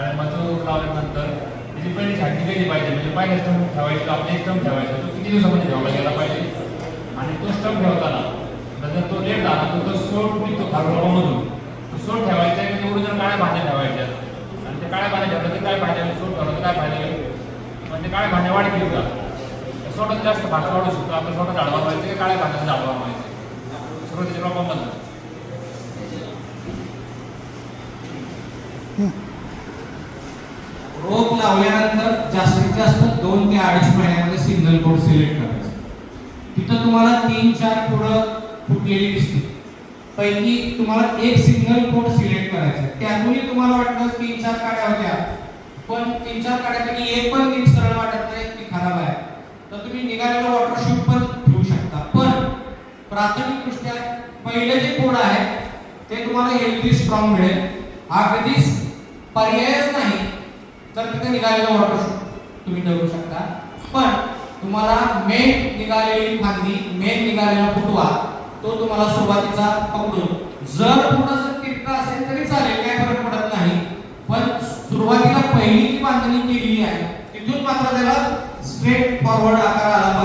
डाळिंबाचं रोप लावल्यानंतर त्याची पहिली छाटणी केली पाहिजे. म्हणजे पाहिजे स्टंप ठेवायचा तो आपले स्टंप ठेवायचा. तो किती दिवसामध्ये ठेवला गेला पाहिजे? आणि तो स्टंप ठेवताना जर तो लेट झाला तर तो सोड निघतो खारुडामधून तो सोड ठेवायचा आहे की ओरिजिनल काळ्या भाज्या ठेवायच्या आणि त्या काळ्या भाज्या ठेवल्या तर काय फायदा होईल? सोड ठेवलं तर काय फायदा होईल? म्हणजे काळ्या भाज्या वाढतील का? त्या जास्त भाषा वाढू शकतो. आपण स्वतः झाड व्हायचं की काळ्या भाज्याचं झाड वाढवायचं? सुरुवातीच्या रोपांमधलं रोप लावल्यानंतर जास्तीत जास्त दोन ते अडीच महिन्यामध्ये सिंगल कोड सिलेक्ट करायचं. तिथं तुम्हाला तीन चार पुढं फुटलेली दिसतील. पैकी तुम्हाला एक सिंगल कोड सिलेक्ट करायचं. त्यातूनही तुम्हाला वाटतं तीन चार काड्या होत्या. पण तीन चार काड्यापैकी एक पण नीट सरळ वाटत नाही ती खराब आहे. तर तुम्ही निघालेलं वॉटर पण ठेवू शकता. पण प्राथमिकदृष्ट्या पहिले जे कोड आहे ते तुम्हाला हेल्दी स्ट्रॉंग मिळेल. हा कधीच पर्यायच नाही. निघालेला वॉटर शूट तुम्ही ठरवू शकता. पण तुम्हाला मेन निघालेली फांदी मेन निघालेला फुटवा तो तुम्हाला सुरुवातीचा पकडून. जर थोडस तिरका असेल तरी चालेल काय फरक पडत नाही. पण सुरुवातीला पहिली जी बांधणी केलेली आहे तिथून मात्र त्याला स्ट्रेट फॉरवर्ड आकार आला